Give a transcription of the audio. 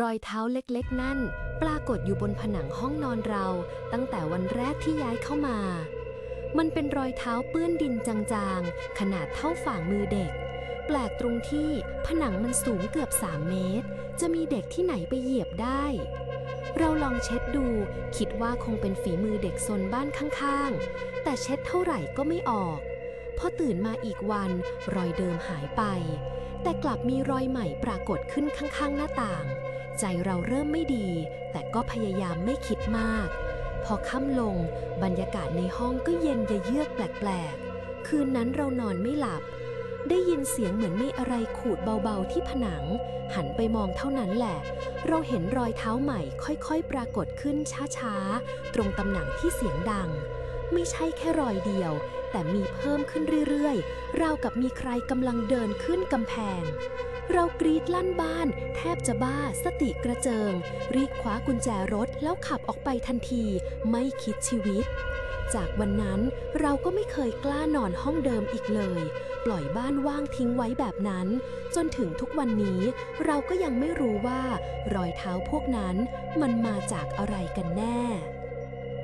รอยเท้าเล็กๆ นั่น ปรากฏอยู่บนผนังห้องนอนเรา ตั้งแต่วันแรกที่ย้ายเข้ามา มันเป็นรอยเท้าเปื้อนดินจางๆ ขนาดเท่าฝ่ามือเด็ก แปลกตรงที่ผนังมันสูงเกือบ 3 เมตร จะมีเด็กที่ไหนไปเหยียบได้ เราลองเช็ดดู คิดว่าคงเป็นฝีมือเด็กซนบ้านข้างๆ แต่เช็ดเท่าไหร่ก็ไม่ออกพอตื่นมาอีกวัน รอยเดิมหายไป แต่กลับมีรอยใหม่ปรากฏขึ้นข้างๆ หน้าต่าง ใจเราเริ่มไม่ดี แต่ก็พยายามไม่คิดมาก พอค่ำลงบรรยากาศในห้องก็เย็นยะเยือกแปลกๆ คืนนั้นเรานอนไม่หลับ ได้ยินเสียงเหมือนมีอะไรขูดเบาๆที่ผนัง หันไปมองเท่านั้นแหละ เราเห็นรอยเท้าใหม่ค่อยๆ ปรากฏขึ้นช้าๆ ตรงตำแหน่งที่เสียงดัง ไม่ใช่แค่รอยเดียว แต่มีเพิ่มขึ้นเรื่อยๆ ราวกับมีใครกำลังเดินขึ้นกำแพง เรากรีดลั่นบ้าน แทบจะบ้าสติกระเจิง รีบคว้ากุญแจรถแล้วขับออกไปทันที ไม่คิดชีวิต จากวันนั้นเราก็ไม่เคยกล้านอนห้องเดิมอีกเลย ปล่อยบ้านว่างทิ้งไว้แบบนั้น จนถึงทุกวันนี้ เราก็ยังไม่รู้ว่า รอยเท้าพวกนั้นมันมาจากอะไรกันแน่